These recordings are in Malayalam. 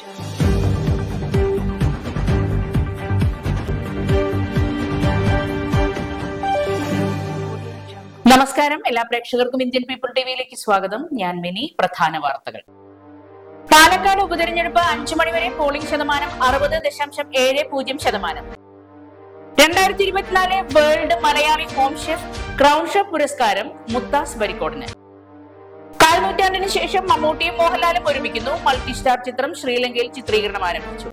നമസ്കാരം. എല്ലാ പ്രേക്ഷകർക്കും ഇന്ത്യൻ പീപ്പിൾ ടിവിയിലേക്ക് സ്വാഗതം. ഞാൻ മിനി. പ്രധാന വാർത്തകൾ. പാലക്കാട് ഉപതെരഞ്ഞെടുപ്പ് അഞ്ചു മണിവരെ പോളിംഗ് ശതമാനം അറുപത് ദശാംശം ഏഴ് പൂജ്യം ശതമാനം. രണ്ടായിരത്തി ഇരുപത്തിനാല് വേൾഡ് മലയാളി ഹോം ഷെഫ് പുരസ്കാരം മുത്താസ് വരിക്കോടിന്. കാൽ നൂറ്റാണ്ടിന് ശേഷം മമ്മൂട്ടിയും മോഹൻലാലും ഒരുമിക്കുന്നു. മൾട്ടി സ്റ്റാർ ചിത്രം ശ്രീലങ്കയിൽ ചിത്രീകരണം ആരംഭിച്ചു.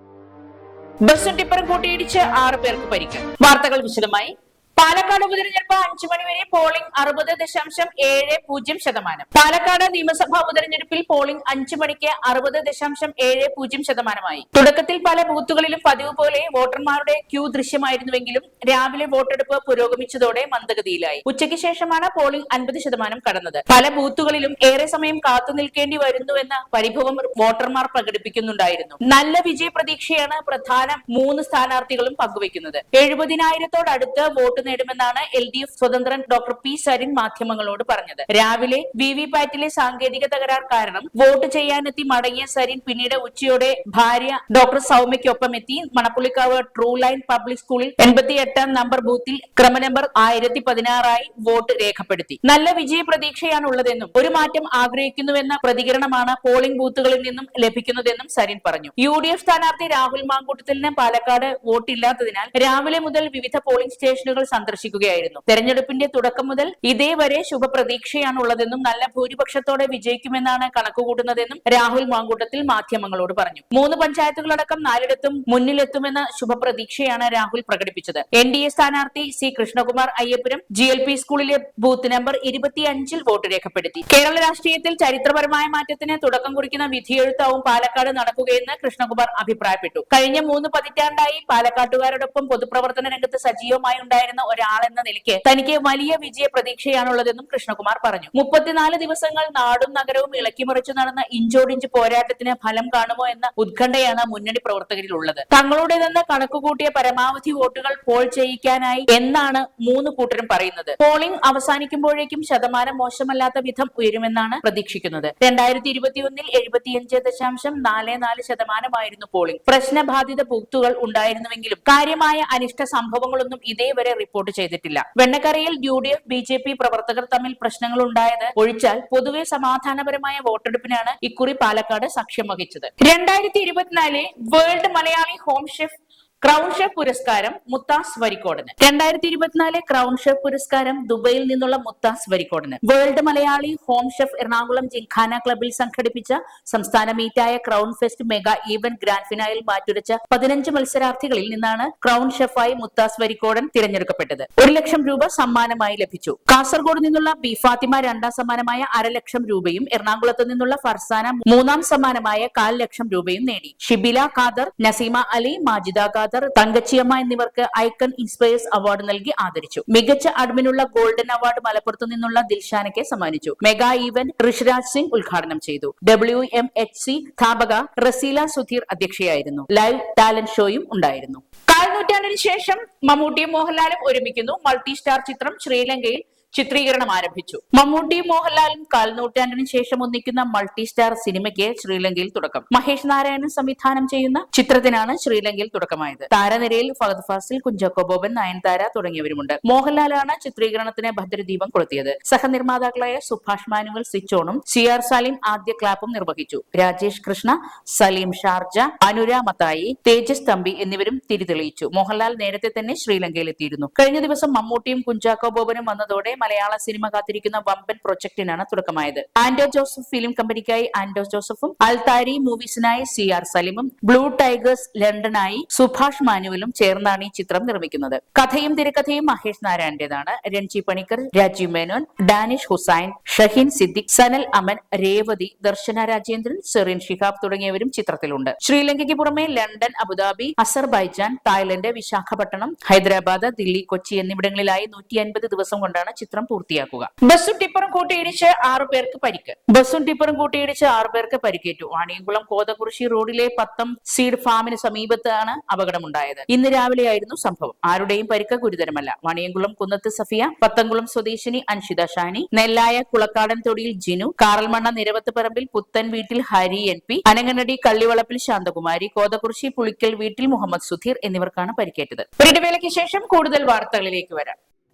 ബസും ടിപ്പറും കൂട്ടിയിടിച്ച് ആറ് പേർക്ക് പരിക്ക്. വാർത്തകൾ വിശദമായി പാലക്കാട് ഉപതെരഞ്ഞെടുപ്പ് അഞ്ചു മണിവരെ പോളിംഗ് അറുപത് ദശാംശം ഏഴ് പൂജ്യം ശതമാനം. പാലക്കാട് നിയമസഭാ ഉപതെരഞ്ഞെടുപ്പിൽ പോളിംഗ് അഞ്ചു മണിക്ക് അറുപത് ദശാംശം ഏഴ് പൂജ്യം ശതമാനമായി. തുടക്കത്തിൽ പല ബൂത്തുകളിലും പതിവ് പോലെ വോട്ടർമാരുടെ ക്യൂ ദൃശ്യമായിരുന്നുവെങ്കിലും രാവിലെ വോട്ടെടുപ്പ് പുരോഗമിച്ചതോടെ മന്ദഗതിയിലായി. ഉച്ചയ്ക്ക് ശേഷമാണ് പോളിംഗ് അൻപത് ശതമാനം കടന്നത്. പല ബൂത്തുകളിലും ഏറെ സമയം കാത്തു നിൽക്കേണ്ടി വരുന്നുവെന്ന പരിഭവം വോട്ടർമാർ പ്രകടിപ്പിക്കുന്നുണ്ടായിരുന്നു. നല്ല വിജയ പ്രതീക്ഷയാണ് പ്രധാന മൂന്ന് സ്ഥാനാർത്ഥികളും പങ്കുവയ്ക്കുന്നത് എഴുപതിനായിരത്തോടടുത്ത് വോട്ട് നേടുമെന്നാണ് എൽ ഡി എഫ് സ്വതന്ത്രൻ ഡോക്ടർ പി സരിൻ മാധ്യമങ്ങളോട് പറഞ്ഞത്. രാവിലെ വി വി പാറ്റിലെ സാങ്കേതിക തകരാർ കാരണം വോട്ട് ചെയ്യാനെത്തി മടങ്ങിയ സരിൻ പിന്നീട് ഉച്ചയോടെ ഭാര്യ ഡോക്ടർ സൗമ്യയ്ക്കൊപ്പം എത്തി. മണപ്പുള്ളിക്കാവ് ട്രൂ ലൈൻ പബ്ലിക് സ്കൂളിൽ എൺപത്തി എട്ടാം നമ്പർ ബൂത്തിൽ ക്രമ നമ്പർ ആയിരത്തി പതിനാറായി വോട്ട് രേഖപ്പെടുത്തി. നല്ല വിജയ പ്രതീക്ഷയാണുള്ളതെന്നും ഒരു മാറ്റം ആഗ്രഹിക്കുന്നുവെന്ന പ്രതികരണമാണ് പോളിംഗ് ബൂത്തുകളിൽ നിന്നും ലഭിക്കുന്നതെന്നും സരിൻ പറഞ്ഞു. യു ഡി എഫ് സ്ഥാനാർത്ഥി രാഹുൽ മാങ്കൂട്ടത്തിന് പാലക്കാട് വോട്ടില്ലാത്തതിനാൽ രാവിലെ മുതൽ വിവിധ പോളിംഗ് സ്റ്റേഷനുകൾ സന്ദർശിക്കുകയായിരുന്നു. തെരഞ്ഞെടുപ്പിന്റെ തുടക്കം മുതൽ ഇതേവരെ ശുഭപ്രതീക്ഷയാണുള്ളതെന്നും നല്ല ഭൂരിപക്ഷത്തോടെ വിജയിക്കുമെന്നാണ് കണക്കുകൂട്ടുന്നതെന്നും രാഹുൽ മാങ്കൂട്ടത്തിൽ മാധ്യമങ്ങളോട് പറഞ്ഞു. മൂന്ന് പഞ്ചായത്തുകളടക്കം നാലിടത്തും മുന്നിലെത്തുമെന്ന ശുഭപ്രതീക്ഷയാണ് രാഹുൽ പ്രകടിപ്പിച്ചത്. എൻ ഡി എ സ്ഥാനാർത്ഥി C Krishnakumar Ayyappuram G L P സ്കൂളിലെ ബൂത്ത് നമ്പർ ഇരുപത്തിയഞ്ചിൽ വോട്ട് രേഖപ്പെടുത്തി. കേരള രാഷ്ട്രീയത്തിൽ ചരിത്രപരമായ മാറ്റത്തിന് തുടക്കം കുറിക്കുന്ന വിധിയെഴുത്താവും പാലക്കാട് നടക്കുകയെന്ന് കൃഷ്ണകുമാർ അഭിപ്രായപ്പെട്ടു. കഴിഞ്ഞ മൂന്ന് പതിറ്റാണ്ടായി പാലക്കാട്ടുകാരോടൊപ്പം പൊതുപ്രവർത്തന രംഗത്ത് സജീവമായി ഉണ്ടായിരുന്ന ഒരാളെന്ന നിലയ്ക്ക് തനിക്ക് വലിയ വിജയ പ്രതീക്ഷയാണുള്ളതെന്നും കൃഷ്ണകുമാർ പറഞ്ഞു. മുപ്പത്തിനാല് ദിവസങ്ങൾ നാടും നഗരവും ഇളക്കിമറിച്ചു നടന്ന ഇഞ്ചോടിഞ്ച് പോരാട്ടത്തിന് ഫലം കാണുമോ എന്ന ഉത്കണ്ഠയാണ് മുന്നണി പ്രവർത്തകരിലുള്ളത്. തങ്ങളുടേതെന്ന് കണക്കുകൂട്ടിയ പരമാവധി വോട്ടുകൾ പോൾ ചെയ്യിക്കാനായി എന്നാണ് മൂന്ന് കൂട്ടരും പറയുന്നത്. പോളിംഗ് അവസാനിക്കുമ്പോഴേക്കും ശതമാനം മോശമല്ലാത്ത വിധം ഉയരുമെന്നാണ് പ്രതീക്ഷിക്കുന്നത്. രണ്ടായിരത്തി ഇരുപത്തിയൊന്നിൽ എഴുപത്തിയഞ്ച് ദശാംശം നാല് നാല് ശതമാനമായിരുന്നു പോളിംഗ്. പ്രശ്നബാധിത ബൂത്തുകൾ ഉണ്ടായിരുന്നുവെങ്കിലും കാര്യമായ അനിഷ്ട സംഭവങ്ങളൊന്നും ഇതേവരെ റിപ്പോർട്ട് ചെയ്തിട്ടില്ല. വെണ്ണക്കരയിൽ U D F B J P പ്രവർത്തകർ തമ്മിൽ പ്രശ്നങ്ങൾ ഉണ്ടായത് ഒഴിച്ചാൽ പൊതുവെ സമാധാനപരമായ വോട്ടെടുപ്പിനാണ് ഇക്കുറി പാലക്കാട് സാക്ഷ്യം വഹിച്ചത്. രണ്ടായിരത്തി ഇരുപത്തിനാലിലെ world Malayali home chef crown chef പുരസ്കാരം മുത്താസ് വരിക്കോടന്. രണ്ടായിരത്തി ഇരുപത്തിനാല് ക്രൗൺ ഷെഫ് പുരസ്കാരം ദുബൈയിൽ നിന്നുള്ള Muthas Varikkodan. World Malayali home chef Ernakulam Gymkhana ക്ലബിൽ സംഘടിപ്പിച്ച സംസ്ഥാന മീറ്റായ crown fest mega event grand ഫിനാലിൽ മാറ്റുരച്ച പതിനഞ്ച് മത്സരാർത്ഥികളിൽ നിന്നാണ് ക്രൗൺ ഷെഫായി മുത്താസ് വരിക്കോടൻ തിരഞ്ഞെടുക്കപ്പെട്ടത്. ഒരു ലക്ഷം രൂപ സമ്മാനമായി ലഭിച്ചു. കാസർഗോഡ് നിന്നുള്ള ബി ഫാത്തിമ രണ്ടാം സമ്മാനമായ അരലക്ഷം രൂപയും എറണാകുളത്ത് നിന്നുള്ള ഫർസാന മൂന്നാം സമ്മാനമായ കാൽ ലക്ഷം രൂപയും നേടി. ഷിബില ഖാദർ നസീമ അലി മാജിദ ഖാദർ തങ്കച്ചിയമ്മ എന്നിവർക്ക് ഐക്കൺ ഇൻസ്പയേഴ്സ് അവാർഡ് നൽകി ആദരിച്ചു. മികച്ച അഡ്മിനുള്ള ഗോൾഡൻ അവാർഡ് മലപ്പുറത്തു നിന്നുള്ള ദിൽഷാനയ്ക്ക് സമ്മാനിച്ചു. മെഗാ ഈവന്റ് ഋഷിരാജ് സിംഗ് ഉദ്ഘാടനം ചെയ്തു. ഡബ്ല്യു എം എച്ച് സി സ്ഥാപക റസീല സുധീർ അധ്യക്ഷയായിരുന്നു. ലൈവ് ടാലന്റ് ഷോയും ഉണ്ടായിരുന്നു. കാൽ നൂറ്റാണ്ടിന് ശേഷം മമ്മൂട്ടിയും മോഹൻലാലും ഒരുമിക്കുന്നു. മൾട്ടി സ്റ്റാർ ചിത്രം ശ്രീലങ്കയിൽ ചിത്രീകരണം ആരംഭിച്ചു. മമ്മൂട്ടിയും മോഹൻലാലും കാൽനൂറ്റാണ്ടിന് ശേഷം ഒന്നിക്കുന്ന മൾട്ടി സ്റ്റാർ സിനിമയ്ക്ക് ശ്രീലങ്കയിൽ തുടക്കം. മഹേഷ് നാരായണൻ സംവിധാനം ചെയ്യുന്ന ചിത്രത്തിനാണ് ശ്രീലങ്കയിൽ തുടക്കമായത്. താരനിരയിൽ ഫഹദ് ഫാസിൽ കുഞ്ചാക്കോ ബോബൻ നയൻതാര തുടങ്ങിയവരുമുണ്ട്. മോഹൻലാലാണ് ചിത്രീകരണത്തിന് ഭദ്രദീപം കൊളുത്തിയത്. സഹനിർമ്മാതാക്കളായ സുഭാഷ് മാനുവൽ സിച്ചോണും സി ആർ സാലിം ആദ്യ ക്ലാപ്പും നിർവഹിച്ചു. രാജേഷ് കൃഷ്ണ സലീം ഷാർജ അനുര മത്തായി തേജസ് തമ്പി എന്നിവരും തിരിതെളിയിച്ചു. മോഹൻലാൽ നേരത്തെ തന്നെ ശ്രീലങ്കയിലെത്തിയിരുന്നു. കഴിഞ്ഞ ദിവസം മമ്മൂട്ടിയും കുഞ്ചാക്കോ ബോബനും വന്നതോടെ മലയാള സിനിമ കാത്തിരിക്കുന്ന വമ്പൻ പ്രൊജക്ടിനാണ് തുടക്കമായത്. ആൻഡോ ജോസഫ് ഫിലിം കമ്പനിക്കായി ആൻഡോ ജോസഫും അൽത്താരി മൂവീസിനായി സി ആർ സലിമും ബ്ലൂ ടൈഗേഴ്സ് ലണ്ടനായി സുഭാഷ് മാനുവലും ചേർന്നാണ് ഈ ചിത്രം നിർമ്മിക്കുന്നത്. കഥയും തിരക്കഥയും മഹേഷ് നാരായണന്റേതാണ്. രഞ്ജി പണിക്കർ രാജീവ് മേനോൻ ഡാനിഷ് ഹുസൈൻ ഷഹീൻ സിദ്ദിഖ് സനൽ അമൻ രേവതി ദർശന രാജേന്ദ്രൻ സെറിൻ ഷിഹാബ് തുടങ്ങിയവരും ചിത്രത്തിലുണ്ട്. ശ്രീലങ്കയ്ക്ക് പുറമെ London Abu Dhabi Azerbaijan Thailand Visakhapatnam Hyderabad Delhi Kochi എന്നിവിടങ്ങളിലായി നൂറ്റി അൻപത് ദിവസം കൊണ്ടാണ് ചിത്രം പൂർത്തിയാക്കുക. ബസ്സും ടിപ്പറും കൂട്ടിയിടിച്ച് ആറു പേർക്ക് പരിക്ക്. ബസ്സും ടിപ്പറും കൂട്ടിയിടിച്ച് ആറു പേർക്ക് പരിക്കേറ്റു. വാണിയംകുളം കോതകുറിശി റോഡിലെ പത്തം സീഡ് ഫാമിന് സമീപത്താണ് അപകടമുണ്ടായത്. ഇന്ന് രാവിലെയായിരുന്നു സംഭവം. ആരുടെയും പരിക്ക് ഗുരുതരമല്ല. വാണിയംകുളം കുന്നത്ത് സഫിയ പത്തംകുളം സ്വദേശിനി അൻഷിത ഷാനി നെല്ലായ കുളക്കാടൻ തൊടിയിൽ ജിനു കാറൽമണ്ണ നിരവത്ത് പറമ്പിൽ പുത്തൻ വീട്ടിൽ ഹരി എൻ പി അനങ്ങനടി കള്ളിവളപ്പിൽ ശാന്തകുമാരി കോതകുറിശി പുളിക്കൽ വീട്ടിൽ മുഹമ്മദ് സുധീർ എന്നിവർക്കാണ് പരിക്കേറ്റത്. ഒരു ഇടവേളയ്ക്ക് ശേഷം കൂടുതൽ വാർത്തകളിലേക്ക് വരാം.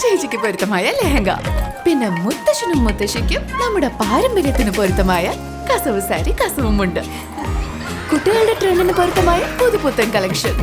ചേച്ചിക്ക് പൊരുത്തമായ ലെഹങ്ക. പിന്നെ മുത്തശ്ശനും മുത്തശ്ശിക്കും നമ്മുടെ പാരമ്പര്യത്തിന് പൊരുത്തമായ കസവ് സാരി കസവുമുണ്ട്. കുട്ടികളുടെ ട്രെൻഡിന് പൊരുത്തമായ പുതുപുത്തൻ കളക്ഷൻ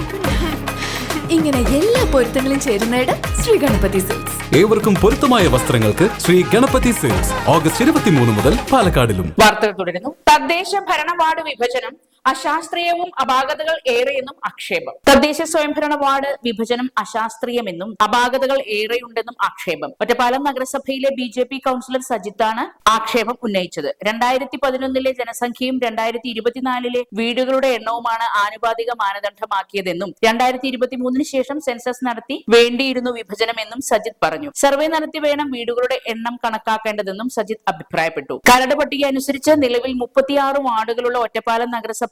ഇങ്ങനെ എല്ലാ പൊരുത്തങ്ങളും ചേരുന്ന ഇടം ശ്രീ ഗണപതി സിൽക്സ് ഏവർക്കും പൊരുത്തമായ വസ്ത്രങ്ങൾക്ക് ശ്രീ ഗണപതി സിൽക്സ് ഓഗസ്റ്റ് ഇരുപത്തിമൂന്ന് മുതൽ പാലക്കാടിലും. വാർത്തകൾ തുടരുന്നു. തദ്ദേശ ഭരണ വാർഡ് വിഭജനം. അശാസ്ത്രീയവും അപാകതകൾ ഏറെയെന്നും ആക്ഷേപം. തദ്ദേശ സ്വയംഭരണ വാർഡ് വിഭജനം അശാസ്ത്രീയമെന്നും അപാകതകൾ ഏറെയുണ്ടെന്നും ആക്ഷേപം. ഒറ്റപ്പാലം നഗരസഭയിലെ ബി ജെ പി കൌൺസിലർ സജിത്താണ് ആക്ഷേപം ഉന്നയിച്ചത്. രണ്ടായിരത്തി പതിനൊന്നിലെ ജനസംഖ്യയും രണ്ടായിരത്തി ഇരുപത്തിനാലിലെ വീടുകളുടെ എണ്ണവുമാണ് ആനുപാതിക മാനദണ്ഡമാക്കിയതെന്നും രണ്ടായിരത്തി ഇരുപത്തിമൂന്നിന് ശേഷം സെൻസസ് നടത്തി വേണ്ടിയിരുന്നു വിഭജനമെന്നും സജിത് പറഞ്ഞു. സർവേ നടത്തി വേണം വീടുകളുടെ എണ്ണം കണക്കാക്കേണ്ടതെന്നും സജിത് അഭിപ്രായപ്പെട്ടു. കരട് പട്ടിക അനുസരിച്ച് നിലവിൽ മുപ്പത്തിയാറ് വാർഡുകളുള്ള ഒറ്റപ്പാലം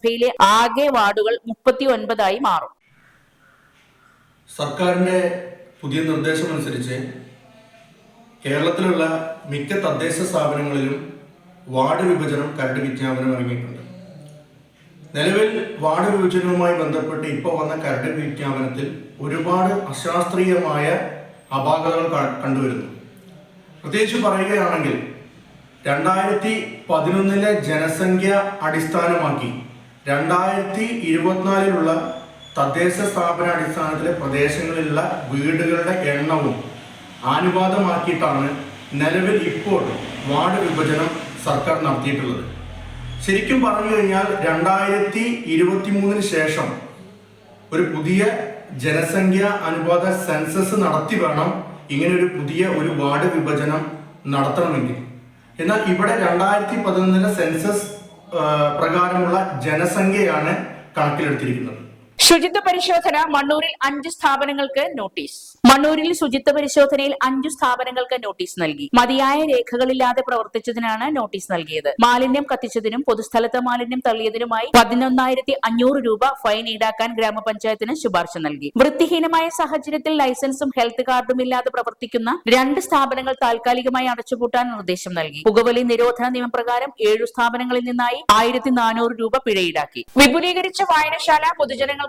നഗരസഭയിലെ ആകെ വാർഡുകൾ മുപ്പത്തി ഒൻപതായി മാറും. സർക്കാരിന്റെ പുതിയ നിർദ്ദേശം അനുസരിച്ച് കേരളത്തിലുള്ള മിക്ക തദ്ദേശ സ്ഥാപനങ്ങളിലും വാർഡ് വിഭജനം കരട് വിജ്ഞാപനം ഇറങ്ങിയിട്ടുണ്ട്. നിലവിൽ വാർഡ് വിഭജനവുമായി ബന്ധപ്പെട്ട് ഇപ്പോൾ വന്ന കരട് വിജ്ഞാപനത്തിൽ ഒരുപാട് അശാസ്ത്രീയമായ അപാകതകൾ കണ്ടുവരുന്നു. പ്രത്യേകിച്ച് പറയുകയാണെങ്കിൽ രണ്ടായിരത്തി പതിനൊന്നിലെ ജനസംഖ്യ അടിസ്ഥാനമാക്കി രണ്ടായിരത്തി ഇരുപത്തിനാലിലുള്ള തദ്ദേശ സ്ഥാപന അടിസ്ഥാനത്തിലെ പ്രദേശങ്ങളിലുള്ള വീടുകളുടെ എണ്ണവും ആനുപാതമാക്കിയിട്ടാണ് നിലവിൽ ഇപ്പോൾ വാർഡ് വിഭജനം സർക്കാർ നടത്തിയിട്ടുള്ളത്. ശരിക്കും പറഞ്ഞു കഴിഞ്ഞാൽ രണ്ടായിരത്തി ഇരുപത്തി മൂന്നിന് ശേഷം ഒരു പുതിയ ജനസംഖ്യ അനുപാത സെൻസസ് നടത്തി വേണം ഇങ്ങനെ ഒരു പുതിയ ഒരു വാർഡ് വിഭജനം നടത്തണമെങ്കിൽ. എന്നാൽ ഇവിടെ രണ്ടായിരത്തി പതിനൊന്നിലെ സെൻസസ് പ്രകാരമുള്ള ജനസംഖ്യയാണ് കണക്കിലെടുത്തിരിക്കുന്നത്. ശുചിത്വ പരിശോധന മണ്ണൂരിൽ അഞ്ച് സ്ഥാപനങ്ങൾക്ക് നോട്ടീസ്. മണ്ണൂരിൽ ശുചിത്വ പരിശോധനയിൽ അഞ്ചു സ്ഥാപനങ്ങൾക്ക് നോട്ടീസ് നൽകി. മതിയായ രേഖകളില്ലാതെ പ്രവർത്തിച്ചതിനാണ് നോട്ടീസ് നൽകിയത്. മാലിന്യം കത്തിച്ചതിനും പൊതുസ്ഥലത്ത് മാലിന്യം തള്ളിയതിനുമായി പതിനൊന്നായിരത്തി അഞ്ഞൂറ് രൂപ ഫൈൻ ഈടാക്കാൻ ഗ്രാമപഞ്ചായത്തിന് ശുപാർശ നൽകി. വൃത്തിഹീനമായ സാഹചര്യത്തിൽ ലൈസൻസും ഹെൽത്ത് കാർഡും ഇല്ലാതെ പ്രവർത്തിക്കുന്ന രണ്ട് സ്ഥാപനങ്ങൾ താൽക്കാലികമായി അടച്ചുപൂട്ടാൻ നിർദ്ദേശം നൽകി. പുകവലി നിരോധന നിയമപ്രകാരം ഏഴു സ്ഥാപനങ്ങളിൽ നിന്നായി ആയിരത്തി നാനൂറ് രൂപ പിഴ ഈടാക്കി. വിപുലീകരിച്ച വായനശാല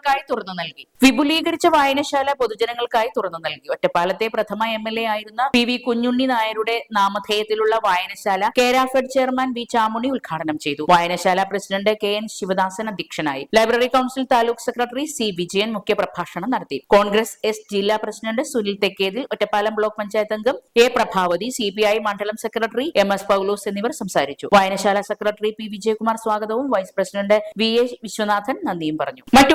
പൊതുജനങ്ങൾക്കായി തുറന്നു നൽകി. വിപുലീകരിച്ച വായനശാല പൊതുജനങ്ങൾക്കായി തുറന്നു നൽകി. ഒറ്റപ്പാലത്തെ പ്രഥമ എം എൽ എ ആയിരുന്ന പി വി കുഞ്ഞുണ്ണി നായരുടെ നാമധേയത്തിലുള്ള വായനശാല കേരാഫെഡ് ചെയർമാൻ വി ചാമുണി ഉദ്ഘാടനം ചെയ്തു. വായനശാല പ്രസിഡന്റ് കെ എൻ ശിവദാസൻ അധ്യക്ഷനായി. Library council taluk secretary C Vijayan മുഖ്യപ്രഭാഷണം നടത്തി. കോൺഗ്രസ് എസ് ജില്ലാ പ്രസിഡന്റ് സുനിൽ തെക്കേതിൽ ഒറ്റപ്പാലം ബ്ലോക്ക് പഞ്ചായത്ത് അംഗം A Prabhavathi C P I മണ്ഡലം സെക്രട്ടറി എം എസ് പൗലോസ് എന്നിവർ സംസാരിച്ചു. വായനശാല സെക്രട്ടറി പി വിജയകുമാർ സ്വാഗതവും vice president V A Viswanathan നന്ദിയും പറഞ്ഞു. മറ്റു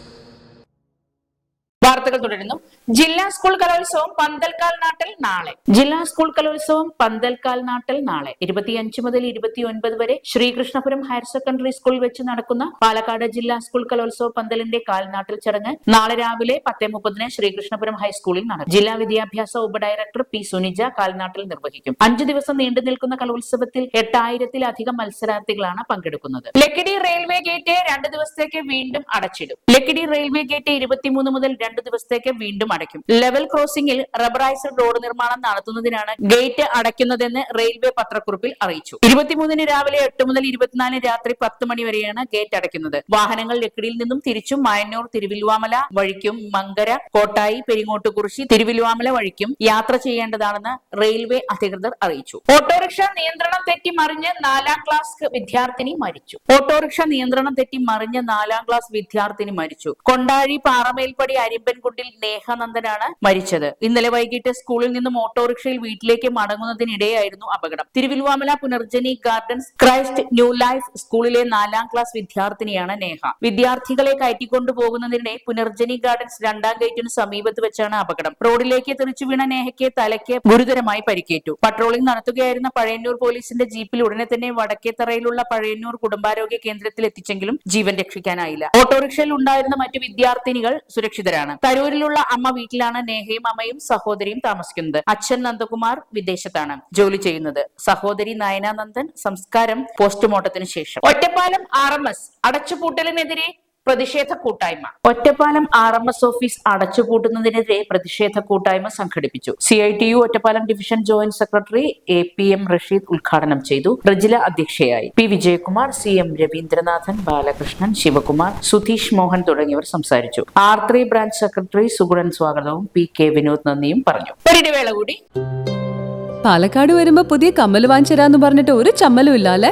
വാർത്തകൾ തുടരുന്നു. ജില്ലാ സ്കൂൾ കലോത്സവം പന്തൽക്കാൽ നാട്ടിൽ നാളെ. ജില്ലാ സ്കൂൾ കലോത്സവം പന്തൽക്കാൽ നാട്ടിൽ നാളെ. ഇരുപത്തിയഞ്ച് മുതൽ ഇരുപത്തിയൊൻപത് വരെ ശ്രീകൃഷ്ണപുരം ഹയർ സെക്കൻഡറി സ്കൂൾ വെച്ച് നടക്കുന്ന പാലക്കാട് ജില്ലാ സ്കൂൾ കലോത്സവ പന്തലിന്റെ കാൽനാട്ടിൽ ചടങ്ങ് നാളെ രാവിലെ പത്തേ മുപ്പതിന് ശ്രീകൃഷ്ണപുരം ഹൈസ്കൂളിൽ നടക്കും. ജില്ലാ വിദ്യാഭ്യാസ ഉപഡയറക്ടർ പി സുനിജ കാൽനാട്ടിൽ നിർവഹിക്കും. അഞ്ചു ദിവസം നീണ്ടു നിൽക്കുന്ന കലോത്സവത്തിൽ എട്ടായിരത്തിലധികം മത്സരാർത്ഥികളാണ് പങ്കെടുക്കുന്നത്. ലക്കിടി റെയിൽവേ ഗേറ്റ് രണ്ട് ദിവസത്തേക്ക് വീണ്ടും അടച്ചിടും. ലക്കിടി റെയിൽവേ ഗേറ്റ് ഇരുപത്തിമൂന്ന് മുതൽ രണ്ട് ദിവസത്തേക്ക് വീണ്ടും അടയ്ക്കും. ലെവൽ ക്രോസിംഗിൽ റബ്ബറൈസ്ഡ് റോഡ് നിർമ്മാണം നടത്തുന്നതിനാണ് ഗേറ്റ് അടയ്ക്കുന്നതെന്ന് റെയിൽവേ പത്രക്കുറിപ്പിൽ അറിയിച്ചു. ഇരുപത്തിമൂന്നിന് രാവിലെ എട്ട് മുതൽ ഇരുപത്തിനാലിന് രാത്രി പത്ത് മണി വരെയാണ് ഗേറ്റ് അടയ്ക്കുന്നത്. വാഹനങ്ങൾ ലക്കിടിയിൽ നിന്നും തിരിച്ചും മായന്നൂർ തിരുവില്ലുവാമല വഴിക്കും മങ്കര കോട്ടായി പെരിങ്ങോട്ടുകുറിശി തിരുവില്ലുവാമല വഴിക്കും യാത്ര ചെയ്യേണ്ടതാണെന്ന് റെയിൽവേ അധികൃതർ അറിയിച്ചു. ഓട്ടോറിക്ഷ നിയന്ത്രണം തെറ്റി മറിഞ്ഞ് നാലാം ക്ലാസ് വിദ്യാർത്ഥിനി മരിച്ചു. ഓട്ടോറിക്ഷ നിയന്ത്രണം തെറ്റി മറിഞ്ഞ് നാലാം ക്ലാസ് വിദ്യാർത്ഥിനി മരിച്ചു. കൊണ്ടാഴി പാറമേൽപ്പടി അരിമ്പൻകുണ്ടിൽ നേഹാനന്ദനാണ് മരിച്ചത്. ഇന്നലെ വൈകിട്ട് സ്കൂളിൽ നിന്നും ഓട്ടോറിക്ഷയിൽ വീട്ടിലേക്ക് മടങ്ങുന്നതിനിടെയായിരുന്നു അപകടം. Thiruvilwamala Punarjani gardens Christ new life സ്കൂളിലെ നാലാം ക്ലാസ് വിദ്യാർത്ഥിനിയാണ് നേഹ. വിദ്യാർത്ഥികളെ കയറ്റിക്കൊണ്ടു പോകുന്നതിനിടെ പുനർജനി ഗാർഡൻസ് രണ്ടാം ഗേറ്റിന് സമീപത്ത് വെച്ചാണ് അപകടം. റോഡിലേക്ക് തെറിച്ചു വീണ നേഹയ്ക്ക് തലയ്ക്ക് ഗുരുതരമായി പരിക്കേറ്റു. പട്രോളിംഗ് നടത്തുകയായിരുന്ന പഴയന്നൂർ പോലീസിന്റെ ജീപ്പിൽ ഉടനെ തന്നെ വടക്കേത്തറയിലുള്ള പഴയന്നൂർ കുടുംബാരോഗ്യ കേന്ദ്രത്തിൽ എത്തിച്ചെങ്കിലും ജീവൻ രക്ഷിക്കാനായില്ല. ഓട്ടോറിക്ഷയിൽ ഉണ്ടായിരുന്ന മറ്റു വിദ്യാർത്ഥിനികൾ സുരക്ഷിതരാണ്. തരൂരിലുള്ള അമ്മ വീട്ടിലാണ് നേഹയും അമ്മയും സഹോദരിയും താമസിക്കുന്നത്. അച്ഛൻ നന്ദകുമാർ വിദേശത്താണ് ജോലി ചെയ്യുന്നത്. സഹോദരി നയനാനന്ദൻ സംസ്കാരം പോസ്റ്റ്മോർട്ടത്തിന് ശേഷം. ഒറ്റപ്പാലം ആർ എം എസ് അടച്ചുപൂട്ടലിനെതിരെ പ്രതിഷേധ കൂട്ടായ്മ. Ottapalam R M S office അടച്ചുപൂട്ടുന്നതിനെതിരെ പ്രതിഷേധ കൂട്ടായ്മ സംഘടിപ്പിച്ചു. C I T U Ottapalam division joint secretary A P M Rasheed ഉദ്ഘാടനം ചെയ്തു. റജില അധ്യക്ഷയായി P Vijayakumar C M Raveendranathan Balakrishnan Sivakumar Sudheesh Mohan തുടങ്ങിയവർ സംസാരിച്ചു. R three branch secretary Sugunan സ്വാഗതവും പി കെ വിനോദ് നന്ദിയും പറഞ്ഞു. ഒരിടവേള കൂടി. പാലക്കാട് വരുമ്പോ പുതിയ കമ്മൽ വാങ്ങിച്ചരാന്ന് പറഞ്ഞിട്ട് ഒരു ചമ്മലും ഇല്ല അല്ലേ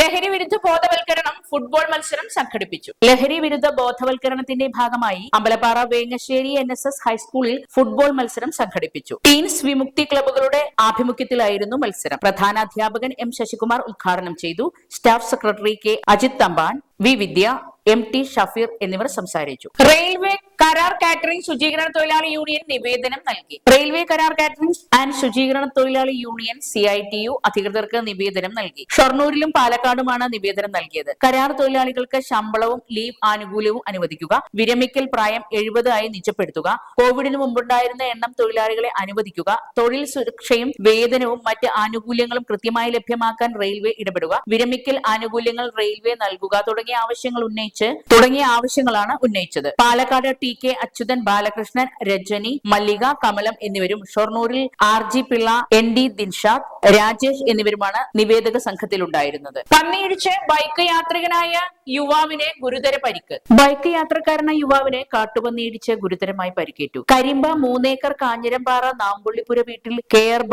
ലഹരി വിരുദ്ധ ബോധവൽക്കരണം ഫുട്ബോൾ മത്സരം സംഘടിപ്പിച്ചു. ലഹരി വിരുദ്ധ ബോധവൽക്കരണത്തിന്റെ ഭാഗമായി Ambalappara Vengassery N S S ഹൈസ്കൂളിൽ ഫുട്ബോൾ മത്സരം സംഘടിപ്പിച്ചു. ടീൻസ് വിമുക്തി ക്ലബ്ബുകളുടെ ആഭിമുഖ്യത്തിലായിരുന്നു മത്സരം. പ്രധാന അധ്യാപകൻ എം ശശികുമാർ ഉദ്ഘാടനം ചെയ്തു. Staff secretary K Ajith Thampan V Vidya M T Shafeer എന്നിവർ സംസാരിച്ചു. റെയിൽവേ കരാർ കാറ്ററിംഗ് ശുചീകരണ തൊഴിലാളി യൂണിയൻ നിവേദനം നൽകി. റെയിൽവേ കരാർ കാറ്ററിംഗ് ആൻഡ് ശുചീകരണ തൊഴിലാളി union C I T U അധികൃതർക്ക് നിവേദനം നൽകി. ഷൊർണൂരിലും പാലക്കാടുമാണ് നിവേദനം നൽകിയത്. കരാർ തൊഴിലാളികൾക്ക് ശമ്പളവും ലീവ് ആനുകൂല്യവും അനുവദിക്കുക വിരമിക്കൽ പ്രായം എഴുപത് ആയി നിജപ്പെടുത്തുക കോവിഡിന് മുമ്പുണ്ടായിരുന്ന എണ്ണം തൊഴിലാളികളെ അനുവദിക്കുക തൊഴിൽ സുരക്ഷയും വേതനവും മറ്റ് ആനുകൂല്യങ്ങളും കൃത്യമായി ലഭ്യമാക്കാൻ റെയിൽവേ ഇടപെടുക വിരമിക്കൽ ആനുകൂല്യങ്ങൾ റെയിൽവേ നൽകുക തുടങ്ങിയ ആവശ്യങ്ങൾ ഉന്നയിച്ച് തുടങ്ങിയ ആവശ്യങ്ങളാണ് ഉന്നയിച്ചത്. പാലക്കാട് ടി കെ അച്യുതൻ ബാലകൃഷ്ണൻ രജനി മല്ലിക കമലം എന്നിവരും ഷൊർണൂരിൽ R G Pillai N D Dinshad Rajesh എന്നിവരുമാണ് നിവേദക സംഘത്തിലുണ്ടായിരുന്നത്. പന്നിയിടിച്ച് ബൈക്ക് യാത്രികനായ യുവാവിനെ ഗുരുതര പരിക്ക്. ബൈക്ക് യാത്രക്കാരനായ യുവാവിനെ കാട്ടുപന്നിയിടിച്ച് ഗുരുതരമായി പരിക്കേറ്റു. കരിമ്പ മൂന്നേക്കർ കാഞ്ഞിരമ്പാറ നാമ്പുള്ളിപ്പുര വീട്ടിൽ കെ ആർ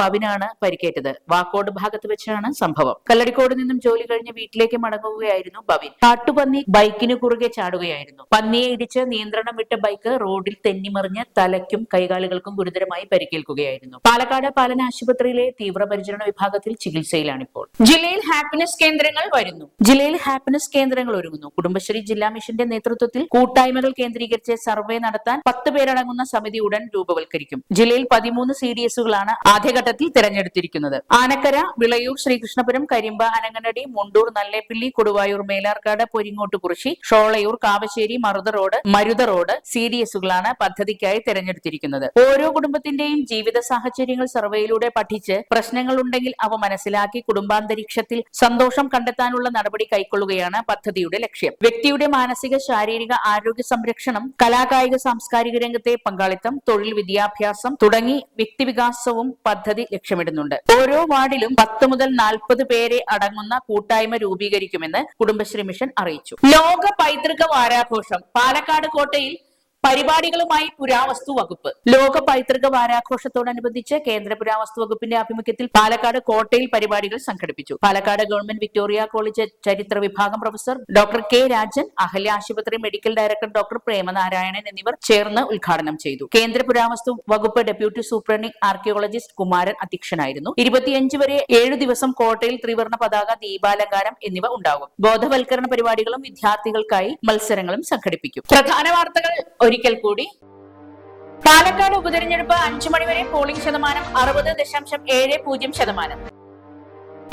പരിക്കേറ്റത്. വാക്കോട് ഭാഗത്ത് വെച്ചാണ് സംഭവം. കല്ലടിക്കോട് നിന്നും ജോലി കഴിഞ്ഞ് വീട്ടിലേക്ക് മടങ്ങുകയായിരുന്നു ബവിൻ കാട്ടുപന്നി ബൈക്കിന് കുറുകെ ചാടുകയായിരുന്നു. പന്നിയെ ഇടിച്ച് നിയന്ത്രണം വിട്ട് ബൈക്ക് യുവാക്കൾക്ക് റോഡിൽ തെന്നിമറിഞ്ഞ് തലയ്ക്കും കൈകാലുകൾക്കും ഗുരുതരമായി പരിക്കേൽക്കുകയായിരുന്നു. പാലക്കാട് പാലന ആശുപത്രിയിലെ തീവ്രപരിചരണ വിഭാഗത്തിൽ ചികിത്സയിലാണിപ്പോൾ. ജില്ലയിൽ ഹാപ്പിനെസ് കേന്ദ്രങ്ങൾ വരുന്നു. ജില്ലയിൽ ഹാപ്പിനെസ് കേന്ദ്രങ്ങൾ ഒരുങ്ങുന്നു. കുടുംബശ്രീ ജില്ലാ മിഷന്റെ നേതൃത്വത്തിൽ കൂട്ടായ്മകൾ കേന്ദ്രീകരിച്ച് സർവേ നടത്താൻ പത്ത് പേരടങ്ങുന്ന സമിതി ഉടൻ രൂപവൽക്കരിക്കും. ജില്ലയിൽ പതിമൂന്ന് സി ഡി എസുകളാണ് ആദ്യഘട്ടത്തിൽ തിരഞ്ഞെടുത്തിരിക്കുന്നത്. Anakkara Vilayur Sreekrishnapuram Karimba Ananganadi Mundur Nallepilly Koduvayur Melarkode Kurissi Sholayur Kavassery Marutha road Marutha road C D എസുകളാണ് പദ്ധതിക്കായി തിരഞ്ഞെടുത്തിരിക്കുന്നത്. ഓരോ കുടുംബത്തിന്റെയും ജീവിത സാഹചര്യങ്ങൾ സർവേയിലൂടെ പഠിച്ച് പ്രശ്നങ്ങൾ ഉണ്ടെങ്കിൽ അവ മനസ്സിലാക്കി കുടുംബാന്തരീക്ഷത്തിൽ സന്തോഷം കണ്ടെത്താനുള്ള നടപടി കൈക്കൊള്ളുകയാണ് പദ്ധതിയുടെ ലക്ഷ്യം. വ്യക്തിയുടെ മാനസിക ശാരീരിക ആരോഗ്യ സംരക്ഷണം കലാകായിക സാംസ്കാരിക രംഗത്തെ പങ്കാളിത്തം തൊഴിൽ വിദ്യാഭ്യാസം തുടങ്ങി വ്യക്തിവികാസവും പദ്ധതി ലക്ഷ്യമിടുന്നുണ്ട്. ഓരോ വാർഡിലും പത്ത് മുതൽ നാൽപ്പത് പേരെ അടങ്ങുന്ന കൂട്ടായ്മ രൂപീകരിക്കുമെന്ന് കുടുംബശ്രീ മിഷൻ അറിയിച്ചു. ലോക പൈതൃക വാരാഘോഷം പാലക്കാട് കോട്ടയിൽ പരിപാടികളുമായി പുരാവസ്തു വകുപ്പ്. ലോക പൈതൃക വാരാഘോഷത്തോടനുബന്ധിച്ച് കേന്ദ്ര പുരാവസ്തു വകുപ്പിന്റെ ആഭിമുഖ്യത്തിൽ പാലക്കാട് കോട്ടയിൽ പരിപാടികൾ സംഘടിപ്പിച്ചു. പാലക്കാട് ഗവൺമെന്റ് വിക്ടോറിയ കോളേജ് ചരിത്ര വിഭാഗം professor doctor K Rajan Ahalya ആശുപത്രി മെഡിക്കൽ ഡയറക്ടർ ഡോക്ടർ പ്രേമനാരായണൻ എന്നിവർ ചേർന്ന് ഉദ്ഘാടനം ചെയ്തു. കേന്ദ്ര പുരാവസ്തു വകുപ്പ് ഡെപ്യൂട്ടി സൂപ്രണ്ടിംഗ് ആർക്കിയോളജിസ്റ്റ് കുമാരൻ അധ്യക്ഷനായിരുന്നു. ഇരുപത്തിയഞ്ച് വരെ ഏഴു ദിവസം കോട്ടയിൽ ത്രിവർണ പതാക ദീപാലങ്കാരം എന്നിവ ഉണ്ടാകും. ബോധവൽക്കരണ പരിപാടികളും വിദ്യാർത്ഥികൾക്കായി മത്സരങ്ങളും സംഘടിപ്പിക്കും. പ്രധാന വാർത്തകൾ ഒരിക്കൽ കൂടി. പാലക്കാട് ഉപതെരഞ്ഞെടുപ്പ് അഞ്ചു മണിവരെ പോളിംഗ് ശതമാനം അറുപത് ദശാംശം ഏഴ് പൂജ്യം ശതമാനം.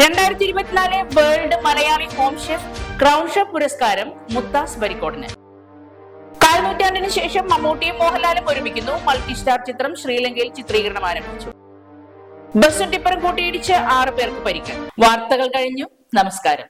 രണ്ടായിരത്തി ഇരുപത്തിനാല് world Malayali home chef crown chef പുരസ്കാരം മുത്താസ് ബരിക്കോടിന് കാൽനൂറ്റാണ്ടിന് ശേഷം മമ്മൂട്ടിയും മോഹൻലാലും ഒരുമിക്കുന്നു. മൾട്ടി സ്റ്റാർ ചിത്രം ശ്രീലങ്കയിൽ ചിത്രീകരണം ആരംഭിച്ചു. ബസ് ടിപ്പറും കൂട്ടിയിടിച്ച് ആറ് പേർക്ക് പരിക്ക്. വാർത്തകൾ കഴിഞ്ഞു. നമസ്കാരം.